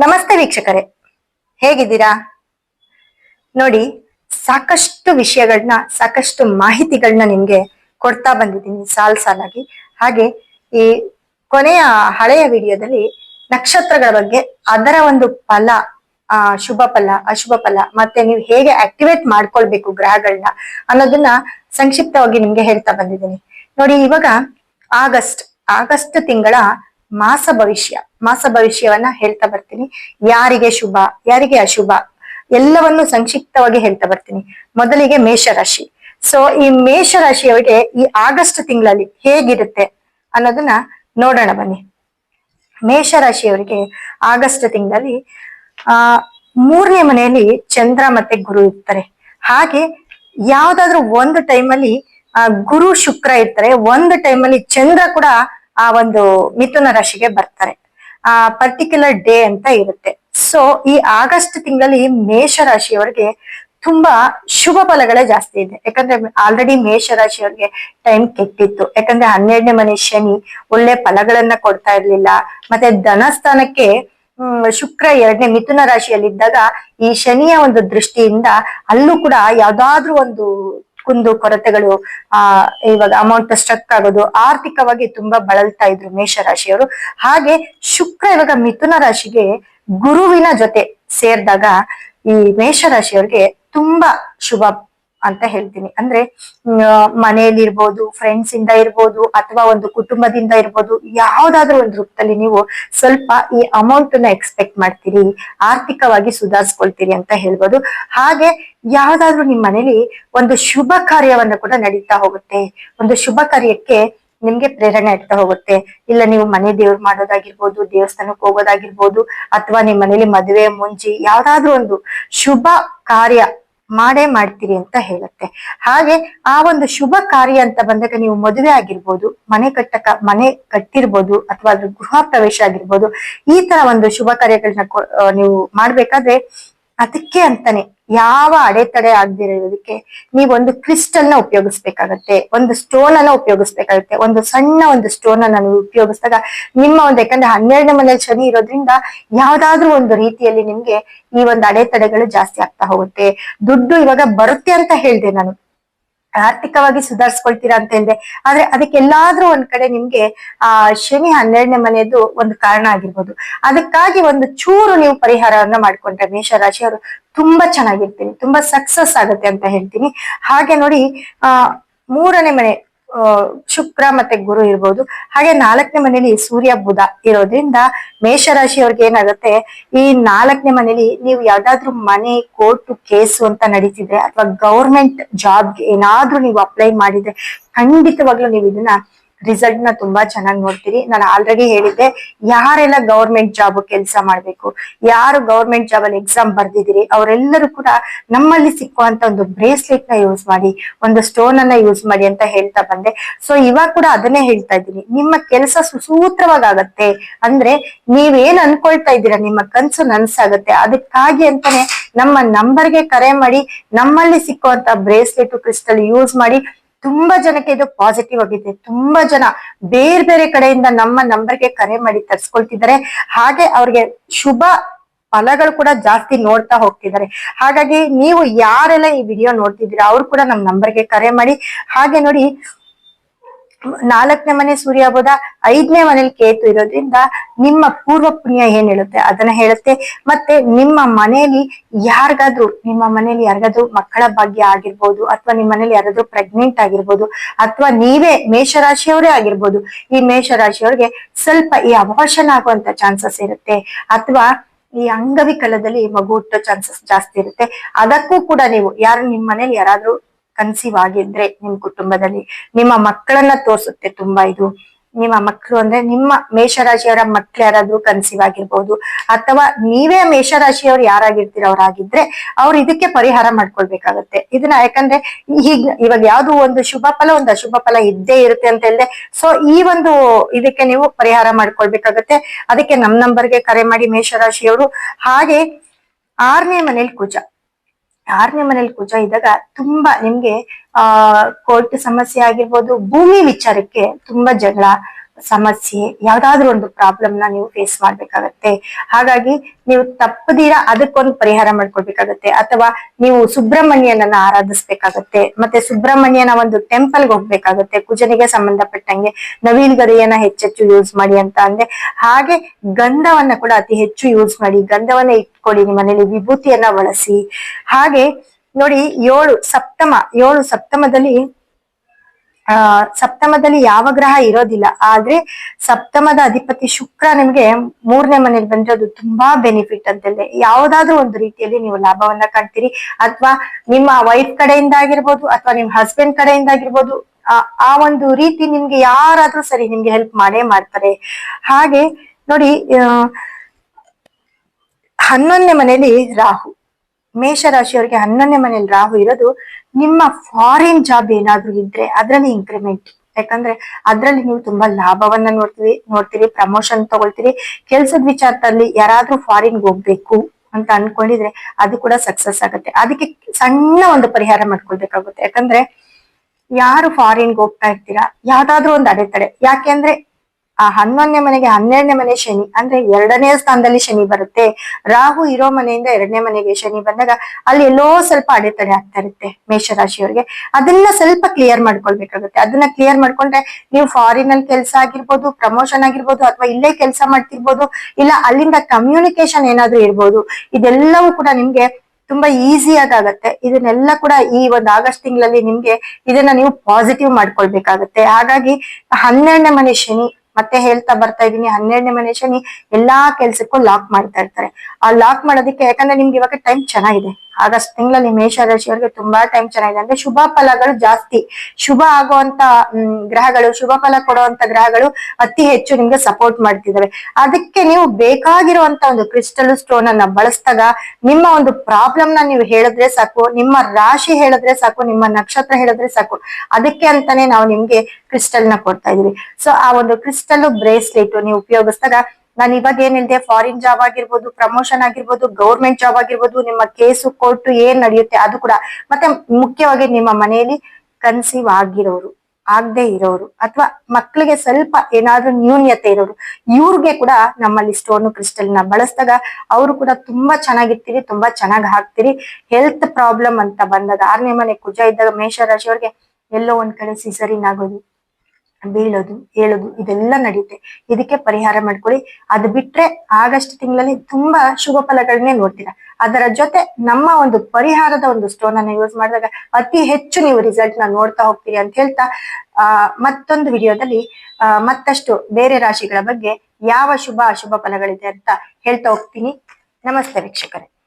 ನಮಸ್ತೆ ವೀಕ್ಷಕರೇ. ಹೇಗಿದ್ದೀರಾ? ನೋಡಿ, ಸಾಕಷ್ಟು ವಿಷಯಗಳನ್ನ ಸಾಕಷ್ಟು ಮಾಹಿತಿಗಳನ್ನ ನಿಮ್ಗೆ ಕೊಡ್ತಾ ಬಂದಿದ್ದೀನಿ ಸಾಲ್ ಸಾಲಾಗಿ. ಹಾಗೆ ಈ ಕೊನೆಯ ಹಳೆಯ ವಿಡಿಯೋದಲ್ಲಿ ನಕ್ಷತ್ರಗಳ ಬಗ್ಗೆ ಅದರ ಒಂದು ಫಲ, ಆ, ಶುಭ ಫಲ, ಅಶುಭ ಫಲ, ಮತ್ತೆ ನೀವು ಹೇಗೆ ಆಕ್ಟಿವೇಟ್ ಮಾಡ್ಕೊಳ್ಬೇಕು ಗ್ರಹಗಳನ್ನ ಅನ್ನೋದನ್ನ ಸಂಕ್ಷಿಪ್ತವಾಗಿ ನಿಮ್ಗೆ ಹೇಳ್ತಾ ಬಂದಿದ್ದೀನಿ. ನೋಡಿ, ಇವಾಗ ಆಗಸ್ಟ್ ಆಗಸ್ಟ್ ತಿಂಗಳ ಮಾಸ ಭವಿಷ್ಯ. ಮಾಸ ಭವಿಷ್ಯವನ್ನ ಹೇಳ್ತಾ ಬರ್ತೀನಿ. ಯಾರಿಗೆ ಶುಭ, ಯಾರಿಗೆ ಅಶುಭ, ಎಲ್ಲವನ್ನು ಸಂಕ್ಷಿಪ್ತವಾಗಿ ಹೇಳ್ತಾ ಬರ್ತೀನಿ. ಮೊದಲಿಗೆ ಮೇಷರಾಶಿ. ಸೊ ಈ ಮೇಷರಾಶಿಯವರಿಗೆ ಈ ಆಗಸ್ಟ್ ತಿಂಗಳಲ್ಲಿ ಹೇಗಿರುತ್ತೆ ಅನ್ನೋದನ್ನ ನೋಡೋಣ ಬನ್ನಿ. ಮೇಷರಾಶಿಯವರಿಗೆ ಆಗಸ್ಟ್ ತಿಂಗಳಲ್ಲಿ, ಆ, ಮೂರನೇ ಮನೆಯಲ್ಲಿ ಚಂದ್ರ ಮತ್ತೆ ಗುರು ಇರ್ತಾರೆ. ಹಾಗೆ ಯಾವ್ದಾದ್ರು ಒಂದು ಟೈಮಲ್ಲಿ, ಆ, ಗುರು ಶುಕ್ರ ಇರ್ತಾರೆ. ಒಂದು ಟೈಮಲ್ಲಿ ಚಂದ್ರ ಕೂಡ ಆ ಒಂದು ಮಿಥುನ ರಾಶಿಗೆ ಬರ್ತಾರೆ. ಆ ಪರ್ಟಿಕ್ಯುಲರ್ ಡೇ ಅಂತ ಇರುತ್ತೆ. ಸೊ ಈ ಆಗಸ್ಟ್ ತಿಂಗಳಲ್ಲಿ ಮೇಷ ರಾಶಿಯವರಿಗೆ ತುಂಬಾ ಶುಭ ಫಲಗಳೇ ಜಾಸ್ತಿ ಇದೆ. ಯಾಕಂದ್ರೆ ಆಲ್ರೆಡಿ ಮೇಷ ರಾಶಿಯವರಿಗೆ ಟೈಮ್ ಕೆಟ್ಟಿತ್ತು. ಯಾಕಂದ್ರೆ ಹನ್ನೆರಡನೇ ಮನೆ ಶನಿ ಒಳ್ಳೆ ಫಲಗಳನ್ನ ಕೊಡ್ತಾ ಇರ್ಲಿಲ್ಲ. ಮತ್ತೆ ಧನಸ್ಥಾನಕ್ಕೆ ಶುಕ್ರ ಎರಡನೇ ಮಿಥುನ ರಾಶಿಯಲ್ಲಿದ್ದಾಗ ಈ ಶನಿಯ ಒಂದು ದೃಷ್ಟಿಯಿಂದ ಅಲ್ಲೂ ಕೂಡ ಯಾವ್ದಾದ್ರೂ ಒಂದು ಕುಂದು ಕೊರತೆಗಳು, ಆ, ಇವಾಗ ಅಮೌಂಟ್ ಸ್ಟ್ರಕ್ ಆಗೋದು ಆರ್ಥಿಕವಾಗಿ ತುಂಬಾ ಬಳಲ್ತಾ ಇದ್ರು ಮೇಷರಾಶಿಯವರು. ಹಾಗೆ ಶುಕ್ರ ಇವಾಗ ಮಿಥುನ ರಾಶಿಗೆ ಗುರುವಿನ ಜೊತೆ ಸೇರಿದಾಗ ಈ ಮೇಷರಾಶಿಯವರಿಗೆ ತುಂಬಾ ಶುಭ ಅಂತ ಹೇಳ್ತೀನಿ. ಅಂದ್ರೆ ಮನೆಯಲ್ಲಿ ಇರ್ಬೋದು ಫ್ರೆಂಡ್ಸ್ ಇಂದ ಇರ್ಬೋದು, ಅಥವಾ ಒಂದು ಕುಟುಂಬದಿಂದ ಇರ್ಬೋದು, ಯಾವ್ದಾದ್ರು ಒಂದು ರೂಪದಲ್ಲಿ ನೀವು ಸ್ವಲ್ಪ ಈ ಅಮೌಂಟ್ನ ಎಕ್ಸ್ಪೆಕ್ಟ್ ಮಾಡ್ತೀರಿ, ಆರ್ಥಿಕವಾಗಿ ಸುಧಾರಿಸ್ಕೊಳ್ತೀರಿ ಅಂತ ಹೇಳ್ಬೋದು. ಹಾಗೆ ಯಾವ್ದಾದ್ರು ನಿಮ್ ಮನೇಲಿ ಒಂದು ಶುಭ ಕಾರ್ಯವನ್ನ ಕೂಡ ನಡೀತಾ ಹೋಗುತ್ತೆ. ಒಂದು ಶುಭ ಕಾರ್ಯಕ್ಕೆ ನಿಮ್ಗೆ ಪ್ರೇರಣೆ ಆಗ್ತಾ ಹೋಗುತ್ತೆ. ಇಲ್ಲ ನೀವು ಮನೆ ದೇವ್ರು ಮಾಡೋದಾಗಿರ್ಬೋದು, ದೇವಸ್ಥಾನಕ್ಕೆ ಹೋಗೋದಾಗಿರ್ಬೋದು, ಅಥವಾ ನಿಮ್ ಮನೇಲಿ ಮದುವೆ ಮುಂಜಿ ಯಾವ್ದಾದ್ರು ಒಂದು ಶುಭ ಕಾರ್ಯ ಮಾಡೇ ಮಾಡ್ತೀರಿ ಅಂತ ಹೇಳುತ್ತೆ. ಹಾಗೆ ಆ ಒಂದು ಶುಭ ಕಾರ್ಯ ಅಂತ ಬಂದಾಗ ನೀವು ಮದುವೆ ಆಗಿರ್ಬೋದು, ಮನೆ ಕಟ್ಟಕ, ಮನೆ ಕಟ್ಟಿರ್ಬೋದು ಅಥವಾ ಅದ್ರ ಗೃಹ ಪ್ರವೇಶ ಆಗಿರ್ಬೋದು, ಈ ತರ ಒಂದು ಶುಭ ಕಾರ್ಯಗಳನ್ನ ನೀವು ಮಾಡ್ಬೇಕಾದ್ರೆ ಅದಕ್ಕೆ ಅಂತಾನೆ ಯಾವ ಅಡೆತಡೆ ಆಗದಿರೋದಕ್ಕೆ ಒಂದು ಕ್ರಿಸ್ಟಲ್ನ ಉಪಯೋಗಿಸ್ಬೇಕಾಗತ್ತೆ, ಒಂದು ಸ್ಟೋನ್ ಅನ್ನ ಉಪಯೋಗಿಸ್ಬೇಕಾಗತ್ತೆ, ಒಂದು ಸಣ್ಣ ಒಂದು ಸ್ಟೋನ್ ಅನ್ನ ನೀವು ಉಪಯೋಗಿಸಿದಾಗ ನಿಮ್ಮ ಒಂದು ಯಾಕಂದ್ರೆ ಹನ್ನೆರಡನೇ ಮನೆಯ ಶನಿ ಇರೋದ್ರಿಂದ ಯಾವ್ದಾದ್ರೂ ಒಂದು ರೀತಿಯಲ್ಲಿ ನಿಮ್ಗೆ ಈ ಒಂದು ಅಡೆತಡೆಗಳು ಜಾಸ್ತಿ ಆಗ್ತಾ ಹೋಗುತ್ತೆ. ದುಡ್ಡು ಇವಾಗ ಬರುತ್ತೆ ಅಂತ ಹೇಳಿದೆ ನಾನು. ಆರ್ಥಿಕವಾಗಿ ಸುಧಾರಿಸ್ಕೊಳ್ತೀರಾ ಅಂತ ಹೇಳಿದೆ. ಆದ್ರೆ ಅದಕ್ಕೆಲ್ಲಾದ್ರೂ ಒಂದ್ ಕಡೆ ನಿಮ್ಗೆ, ಆ, ಶನಿ ಹನ್ನೆರಡನೇ ಮನೆಯದು ಒಂದು ಕಾರಣ ಆಗಿರ್ಬೋದು. ಅದಕ್ಕಾಗಿ ಒಂದು ಚೂರು ನೀವು ಪರಿಹಾರವನ್ನ ಮಾಡ್ಕೊಂಡ್ರೆ ಮೇಷರಾಶಿಯವರು ತುಂಬಾ ಚೆನ್ನಾಗಿರ್ತೀನಿ, ತುಂಬಾ ಸಕ್ಸಸ್ ಆಗುತ್ತೆ ಅಂತ ಹೇಳ್ತೀನಿ. ಹಾಗೆ ನೋಡಿ, ಆ, ಮೂರನೇ ಮನೆ ಶುಕ್ರ ಮತ್ತೆ ಗುರು ಇರ್ಬೋದು. ಹಾಗೆ ನಾಲ್ಕನೇ ಮನೇಲಿ ಸೂರ್ಯ, ಬುಧ ಇರೋದ್ರಿಂದ ಮೇಷರಾಶಿಯವ್ರಿಗೆ ಏನಾಗುತ್ತೆ, ಈ ನಾಲ್ಕನೇ ಮನೇಲಿ ನೀವು ಯಾವ್ದಾದ್ರು ಮನೆ, ಕೋರ್ಟ್, ಕೇಸು ಅಂತ ನಡೀತಿದ್ರೆ ಅಥವಾ ಗೌರ್ಮೆಂಟ್ ಜಾಬ್ಗೆ ಏನಾದ್ರೂ ನೀವು ಅಪ್ಲೈ ಮಾಡಿದ್ರೆ ಖಂಡಿತವಾಗ್ಲೂ ನೀವು ಇದನ್ನ ರಿಸಲ್ಟ್ನ ತುಂಬಾ ಚೆನ್ನಾಗಿ ನೋಡ್ತೀರಿ. ನಾನು ಆಲ್ರೆಡಿ ಹೇಳಿದ್ದೆ, ಯಾರೆಲ್ಲ ಗೌರ್ಮೆಂಟ್ ಜಾಬ್ ಕೆಲಸ ಮಾಡ್ಬೇಕು, ಯಾರು ಗೌರ್ಮೆಂಟ್ ಜಾಬ್ ಅಲ್ಲಿ ಎಕ್ಸಾಮ್ ಬರ್ದಿದ್ದೀರಿ, ಅವರೆಲ್ಲರೂ ಕೂಡ ನಮ್ಮಲ್ಲಿ ಸಿಕ್ಕುವಂತ ಒಂದು ಬ್ರೇಸ್ಲೆಟ್ನ ಯೂಸ್ ಮಾಡಿ, ಒಂದು ಸ್ಟೋನ್ ಅನ್ನ ಯೂಸ್ ಮಾಡಿ ಅಂತ ಹೇಳ್ತಾ ಬಂದೆ. ಸೊ ಇವಾಗ ಕೂಡ ಅದನ್ನೇ ಹೇಳ್ತಾ ಇದ್ದೀನಿ. ನಿಮ್ಮ ಕೆಲಸ ಸುಸೂತ್ರವಾಗತ್ತೆ. ಅಂದ್ರೆ ನೀವೇನ್ ಅನ್ಕೊಳ್ತಾ ಇದ್ದೀರಾ, ನಿಮ್ಮ ಕನ್ಸು ನನ್ಸಾಗತ್ತೆ. ಅದಕ್ಕಾಗಿ ಅಂತಾನೆ ನಮ್ಮ ನಂಬರ್ಗೆ ಕರೆ ಮಾಡಿ, ನಮ್ಮಲ್ಲಿ ಸಿಕ್ಕುವಂತ ಬ್ರೇಸ್ಲೆಟ್ ಕ್ರಿಸ್ಟಲ್ ಯೂಸ್ ಮಾಡಿ ತುಂಬಾ ಜನಕ್ಕೆ ಇದು ಪಾಸಿಟಿವ್ ಆಗಿದೆ. ತುಂಬಾ ಜನ ಬೇರೆ ಬೇರೆ ಕಡೆಯಿಂದ ನಮ್ಮ ನಂಬರ್ಗೆ ಕರೆ ಮಾಡಿ ತರ್ಸ್ಕೊಳ್ತಿದ್ದಾರೆ. ಹಾಗೆ ಅವ್ರಿಗೆ ಶುಭ ಫಲಗಳು ಕೂಡ ಜಾಸ್ತಿ ನೋಡ್ತಾ ಹೋಗ್ತಿದ್ದಾರೆ. ಹಾಗಾಗಿ ನೀವು ಯಾರೆಲ್ಲ ಈ ವಿಡಿಯೋ ನೋಡ್ತಿದ್ದೀರಾ, ಅವ್ರು ಕೂಡ ನಮ್ಮ ನಂಬರ್ಗೆ ಕರೆ ಮಾಡಿ. ಹಾಗೆ ನೋಡಿ ನಾಲ್ಕನೇ ಮನೆ ಸೂರ್ಯ ಬೋಧ ಐದನೇ ಮನೇಲಿ ಕೇತು ಇರೋದ್ರಿಂದ ನಿಮ್ಮ ಪೂರ್ವ ಪುಣ್ಯ ಏನ್ ಹೇಳುತ್ತೆ? ಅದನ್ನ ಹೇಳುತ್ತೆ, ಮತ್ತೆ ನಿಮ್ಮ ಮನೆಯಲ್ಲಿ ಯಾರಿಗಾದ್ರೂ, ನಿಮ್ಮ ಮನೆಯಲ್ಲಿ ಯಾರಿಗಾದ್ರೂ ಮಕ್ಕಳ ಭಾಗ್ಯ ಆಗಿರ್ಬೋದು, ಅಥವಾ ನಿಮ್ಮ ಮನೇಲಿ ಯಾರಾದ್ರೂ ಪ್ರೆಗ್ನೆಂಟ್ ಆಗಿರ್ಬೋದು, ಅಥವಾ ನೀವೇ ಮೇಷರಾಶಿಯವರೇ ಆಗಿರ್ಬೋದು, ಈ ಮೇಷರಾಶಿಯವ್ರಿಗೆ ಸ್ವಲ್ಪ ಈ ಅಬಾರ್ಷನ್ ಆಗುವಂತ ಚಾನ್ಸಸ್ ಇರುತ್ತೆ. ಅಥವಾ ಈ ಅಂಗವಿಕಲದಲ್ಲಿ ಮಗು ಹುಟ್ಟೋ ಚಾನ್ಸಸ್ ಜಾಸ್ತಿ ಇರುತ್ತೆ. ಅದಕ್ಕೂ ಕೂಡ ನೀವು ಯಾರು ನಿಮ್ಮ ಮನೇಲಿ ಯಾರಾದ್ರೂ ಕನ್ಸೀವ್ ಆಗಿದ್ರೆ ನಿಮ್ ಕುಟುಂಬದಲ್ಲಿ ನಿಮ್ಮ ಮಕ್ಕಳನ್ನ ತೋರಿಸುತ್ತೆ ತುಂಬಾ ಇದು. ನಿಮ್ಮ ಮಕ್ಕಳು ಅಂದ್ರೆ ನಿಮ್ಮ ಮೇಷರಾಶಿಯವರ ಮಕ್ಳು ಯಾರಾದ್ರೂ ಕನ್ಸೀವ್ ಆಗಿರ್ಬೋದು, ಅಥವಾ ನೀವೇ ಮೇಷರಾಶಿಯವ್ರು ಯಾರಾಗಿರ್ತೀರ ಅವರಾಗಿದ್ರೆ ಅವ್ರು ಇದಕ್ಕೆ ಪರಿಹಾರ ಮಾಡ್ಕೊಳ್ಬೇಕಾಗತ್ತೆ. ಇದನ್ನ ಯಾಕಂದ್ರೆ ಈಗ ಇವಾಗ ಯಾವ್ದು ಒಂದು ಶುಭ ಫಲ, ಒಂದು ಅಶುಭ ಫಲ ಇದ್ದೇ ಇರುತ್ತೆ ಅಂತ ಹೇಳಿದೆ ಸೊ ಈ ಒಂದು ಇದಕ್ಕೆ ನೀವು ಪರಿಹಾರ ಮಾಡ್ಕೊಳ್ಬೇಕಾಗತ್ತೆ. ಅದಕ್ಕೆ ನಮ್ ನಂಬರ್ಗೆ ಕರೆ ಮಾಡಿ ಮೇಷರಾಶಿಯವರು. ಹಾಗೆ ಆರನೇ ಮನೇಲಿ ಕುಜ. ಆರನೇ ಮನೇಲಿ ಕುಜ ಇದ್ದಾಗ ತುಂಬಾ ನಿಮ್ಗೆ ಆ ಕೋರ್ಟ್ ಸಮಸ್ಯೆ ಆಗಿರ್ಬೋದು ಭೂಮಿ ವಿಚಾರಕ್ಕೆ ತುಂಬಾ ಜಗಳ ಸಮಸ್ಯೆ, ಯಾವ್ದಾದ್ರು ಒಂದು ಪ್ರಾಬ್ಲಮ್ನ ನೀವು ಫೇಸ್ ಮಾಡ್ಬೇಕಾಗತ್ತೆ. ಹಾಗಾಗಿ ನೀವು ತಪ್ಪದಿರ ಅದಕ್ಕೊಂದು ಪರಿಹಾರ ಮಾಡ್ಕೊಳ್ಬೇಕಾಗತ್ತೆ. ಅಥವಾ ನೀವು ಸುಬ್ರಹ್ಮಣ್ಯನನ್ನ ಆರಾಧಿಸ್ಬೇಕಾಗತ್ತೆ. ಮತ್ತೆ ಸುಬ್ರಹ್ಮಣ್ಯನ ಒಂದು ಟೆಂಪಲ್ ಹೋಗ್ಬೇಕಾಗತ್ತೆ. ಕುಜನಿಗೆ ಸಂಬಂಧಪಟ್ಟಂಗೆ ನವೀನ್ ಗರಿಯನ್ನ ಹೆಚ್ಚೆಚ್ಚು ಯೂಸ್ ಮಾಡಿ ಅಂತ ಅಂದ್ರೆ, ಹಾಗೆ ಗಂಧವನ್ನ ಕೂಡ ಅತಿ ಹೆಚ್ಚು ಯೂಸ್ ಮಾಡಿ, ಗಂಧವನ್ನ ಇಟ್ಕೊಳ್ಳಿ ನಿಮ್ಮ ಮನೇಲಿ, ವಿಭೂತಿಯನ್ನ ಬಳಸಿ. ಹಾಗೆ ನೋಡಿ, ಏಳು ಸಪ್ತಮ, ಏಳು ಸಪ್ತಮದಲ್ಲಿ ಸಪ್ತಮದಲ್ಲಿ ಯಾವ ಗ್ರಹ ಇರೋದಿಲ್ಲ. ಆದ್ರೆ ಸಪ್ತಮದ ಅಧಿಪತಿ ಶುಕ್ರ ನಿಮ್ಗೆ ಮೂರನೇ ಮನೇಲಿ ಬಂದ್ರೆ ಅದು ತುಂಬಾ ಬೆನಿಫಿಟ್ ಅಂತಲ್ಲೇ ಯಾವ್ದಾದ್ರು ಒಂದು ರೀತಿಯಲ್ಲಿ ನೀವು ಲಾಭವನ್ನ ಕಾಣ್ತೀರಿ. ಅಥವಾ ನಿಮ್ಮ ವೈಫ್ ಕಡೆಯಿಂದ ಆಗಿರ್ಬೋದು, ಅಥವಾ ನಿಮ್ ಹಸ್ಬೆಂಡ್ ಕಡೆಯಿಂದ ಆಗಿರ್ಬೋದು, ಆ ಒಂದು ರೀತಿ ನಿಮ್ಗೆ ಯಾರಾದ್ರೂ ಸರಿ ನಿಮ್ಗೆ ಹೆಲ್ಪ್ ಮಾಡೇ ಮಾಡ್ತಾರೆ. ಹಾಗೆ ನೋಡಿ ಹನ್ನೊಂದನೇ ಮನೆಯಲ್ಲಿ ರಾಹು. ಮೇಷರಾಶಿಯವರಿಗೆ ಹನ್ನೊಂದನೇ ಮನೇಲಿ ರಾಹು ಇರೋದು ನಿಮ್ಮ ಫಾರಿನ್ ಜಾಬ್ ಏನಾದ್ರೂ ಇದ್ರೆ ಅದ್ರಲ್ಲಿ ಇಂಕ್ರಿಮೆಂಟ್ ಯಾಕಂದ್ರೆ ಅದ್ರಲ್ಲಿ ನೀವು ತುಂಬಾ ಲಾಭವನ್ನ ನೋಡ್ತೀವಿ ನೋಡ್ತೀರಿ ಪ್ರಮೋಷನ್ ತಗೊಳ್ತೀರಿ. ಕೆಲ್ಸದ ವಿಚಾರದಲ್ಲಿ ಯಾರಾದ್ರೂ ಫಾರಿನ್ಗೆ ಹೋಗ್ಬೇಕು ಅಂತ ಅನ್ಕೊಂಡಿದ್ರೆ ಅದು ಕೂಡ ಸಕ್ಸಸ್ ಆಗುತ್ತೆ. ಅದಕ್ಕೆ ಸಣ್ಣ ಒಂದು ಪರಿಹಾರ ಮಾಡ್ಕೊಳ್ಬೇಕಾಗುತ್ತೆ. ಯಾಕಂದ್ರೆ ಯಾರು ಫಾರಿನ್ಗೆ ಹೋಗ್ತಾ ಇರ್ತೀರಾ? ಯಾವ್ದಾದ್ರು ಒಂದು ಅಡೆತಡೆ. ಯಾಕೆಂದ್ರೆ ಆ ಹನ್ನೊಂದನೇ ಮನೆಗೆ ಹನ್ನೆರಡನೇ ಮನೆ ಶನಿ, ಅಂದ್ರೆ ಎರಡನೇ ಸ್ಥಾನದಲ್ಲಿ ಶನಿ ಬರುತ್ತೆ. ರಾಹು ಇರೋ ಮನೆಯಿಂದ ಎರಡನೇ ಮನೆಗೆ ಶನಿ ಬಂದಾಗ ಅಲ್ಲಿ ಎಲ್ಲೋ ಸ್ವಲ್ಪ ಅಡೆತಡೆ ಆಗ್ತಾ ಇರುತ್ತೆ ಮೇಷರಾಶಿಯವರಿಗೆ. ಅದನ್ನ ಸ್ವಲ್ಪ ಕ್ಲಿಯರ್ ಮಾಡ್ಕೊಳ್ಬೇಕಾಗುತ್ತೆ. ಅದನ್ನ ಕ್ಲಿಯರ್ ಮಾಡ್ಕೊಂಡ್ರೆ ನೀವು ಫಾರಿನ್ ಅಲ್ಲಿ ಕೆಲಸ ಆಗಿರ್ಬೋದು ಪ್ರಮೋಷನ್ ಆಗಿರ್ಬೋದು, ಅಥವಾ ಇಲ್ಲೇ ಕೆಲಸ ಮಾಡ್ತಿರ್ಬೋದು, ಇಲ್ಲ ಅಲ್ಲಿಂದ ಕಮ್ಯುನಿಕೇಶನ್ ಏನಾದ್ರೂ ಇರ್ಬೋದು, ಇದೆಲ್ಲವೂ ಕೂಡ ನಿಮ್ಗೆ ತುಂಬಾ ಈಸಿ ಆಗತ್ತೆ ಇದನ್ನೆಲ್ಲ ಕೂಡ ಈ ಒಂದು ಆಗಸ್ಟ್ ತಿಂಗಳಲ್ಲಿ ನಿಮ್ಗೆ ಇದನ್ನ ನೀವು ಪಾಸಿಟಿವ್ ಮಾಡ್ಕೊಳ್ಬೇಕಾಗತ್ತೆ. ಹಾಗಾಗಿ ಹನ್ನೆರಡನೇ ಮನೆ ಶನಿ ಮತ್ತೆ ಹೇಳ್ತಾ ಬರ್ತಾ ಇದೀನಿ ಹನ್ನೆರಡನೇ ಮನೆ ಎಲ್ಲಾ ಕೆಲ್ಸಕ್ಕೂ ಲಾಕ್ ಮಾಡ್ತಾ ಇರ್ತಾರೆ. ಆ ಲಾಕ್ ಮಾಡೋದಕ್ಕೆ ಯಾಕಂದ್ರೆ ನಿಮ್ಗೆ ಇವಾಗ ಟೈಮ್ ಚೆನ್ನಾಗಿದೆ. ಆಗಸ್ಟ್ ತಿಂಗಳಲ್ಲಿ ಮೇಷರಾಶಿಯವರಿಗೆ ತುಂಬಾ ಟೈಮ್ ಚೆನ್ನಾಗಿದೆ. ಅಂದ್ರೆ ಶುಭ ಫಲಗಳು ಜಾಸ್ತಿ. ಶುಭ ಆಗುವಂತ ಗ್ರಹಗಳು, ಶುಭ ಫಲ ಕೊಡುವಂತ ಗ್ರಹಗಳು ಅತಿ ಹೆಚ್ಚು ನಿಮ್ಗೆ ಸಪೋರ್ಟ್ ಮಾಡ್ತಿದ್ದಾವೆ ಅದಕ್ಕೆ ನೀವು ಬೇಕಾಗಿರುವಂತ ಒಂದು ಕ್ರಿಸ್ಟಲ್ ಸ್ಟೋನ್ ಅನ್ನ ಬಳಸಿದಾಗ ನಿಮ್ಮ ಒಂದು ಪ್ರಾಬ್ಲಮ್ನ ನೀವು ಹೇಳಿದ್ರೆ ಸಾಕು, ನಿಮ್ಮ ರಾಶಿ ಹೇಳಿದ್ರೆ ಸಾಕು, ನಿಮ್ಮ ನಕ್ಷತ್ರ ಹೇಳಿದ್ರೆ ಸಾಕು. ಅದಕ್ಕೆ ಅಂತಾನೆ ನಾವು ನಿಮ್ಗೆ ಕ್ರಿಸ್ಟಲ್ನ ಕೊಡ್ತಾ ಇದೀವಿ ಸೊ ಆ ಒಂದು ಕ್ರಿಸ್ಟಲ್ ಬ್ರೇಸ್ಲೆಟ್ ನೀವು ಉಪಯೋಗಿಸಿದಾಗ ನಾನು ಇವಾಗ ಏನ್ ಹೇಳಿದೆ ಫಾರಿನ್ ಜಾಬ್ ಆಗಿರ್ಬೋದು ಪ್ರಮೋಷನ್ ಆಗಿರ್ಬೋದು ಗೌರ್ಮೆಂಟ್ ಜಾಬ್ ಆಗಿರ್ಬೋದು, ನಿಮ್ಮ ಕೇಸು ಕೋರ್ಟ್ ಏನ್ ನಡೆಯುತ್ತೆ ಅದು ಕೂಡ. ಮತ್ತೆ ಮುಖ್ಯವಾಗಿ ನಿಮ್ಮ ಮನೆಯಲ್ಲಿ ಕನ್ಸೀವ್ ಆಗಿರೋರು, ಆಗದೆ ಇರೋರು, ಅಥವಾ ಮಕ್ಕಳಿಗೆ ಸ್ವಲ್ಪ ಏನಾದ್ರೂ ನ್ಯೂನ್ಯತೆ ಇರೋರು, ಇವ್ರಿಗೆ ಕೂಡ ನಮ್ಮಲ್ಲಿ ಸ್ಟೋನ್ ಕ್ರಿಸ್ಟಲ್ನ ಬಳಸಿದಾಗ ಅವರು ಕೂಡ ತುಂಬಾ ಚೆನ್ನಾಗಿರ್ತೀರಿ, ತುಂಬಾ ಚೆನ್ನಾಗಿ ಹಾಕ್ತಿರಿ. ಹೆಲ್ತ್ ಪ್ರಾಬ್ಲಮ್ ಅಂತ ಬಂದಾಗ, ಆರನೇ ಮನೆ ಕುಜ ಇದ್ದಾಗ ಮೇಷರಾಶಿಯವ್ರಿಗೆ ಎಲ್ಲೋ ಒಂದ್ ಕಡೆ ಸಿಸರಿನ್ ಆಗೋದು ಬೀಳೋದು, ಹೇಳೋದು, ಇದೆಲ್ಲ ನಡೆಯುತ್ತೆ ಇದಕ್ಕೆ ಪರಿಹಾರ ಮಾಡ್ಕೊಳ್ಳಿ ಅದು ಬಿಟ್ರೆ ಆಗಸ್ಟ್ ತಿಂಗಳಲ್ಲಿ ತುಂಬಾ ಶುಭ ಫಲಗಳನ್ನೇ ನೋಡ್ತೀರಾ. ಅದರ ಜೊತೆ ನಮ್ಮ ಒಂದು ಪರಿಹಾರದ ಒಂದು ಸ್ಟೋನ್ ಅನ್ನ ಯೂಸ್ ಮಾಡಿದಾಗ ಅತಿ ಹೆಚ್ಚು ನೀವು ರಿಸಲ್ಟ್ನ ನೋಡ್ತಾ ಹೋಗ್ತೀರಿ ಅಂತ ಹೇಳ್ತಾ, ಆ, ಮತ್ತೊಂದು ವಿಡಿಯೋದಲ್ಲಿ ಮತ್ತಷ್ಟು ಬೇರೆ ರಾಶಿಗಳ ಬಗ್ಗೆ ಯಾವ ಶುಭ ಅಶುಭ ಫಲಗಳಿದೆ ಅಂತ ಹೇಳ್ತಾ ಹೋಗ್ತೀನಿ. ನಮಸ್ತೆ ವೀಕ್ಷಕರೇ.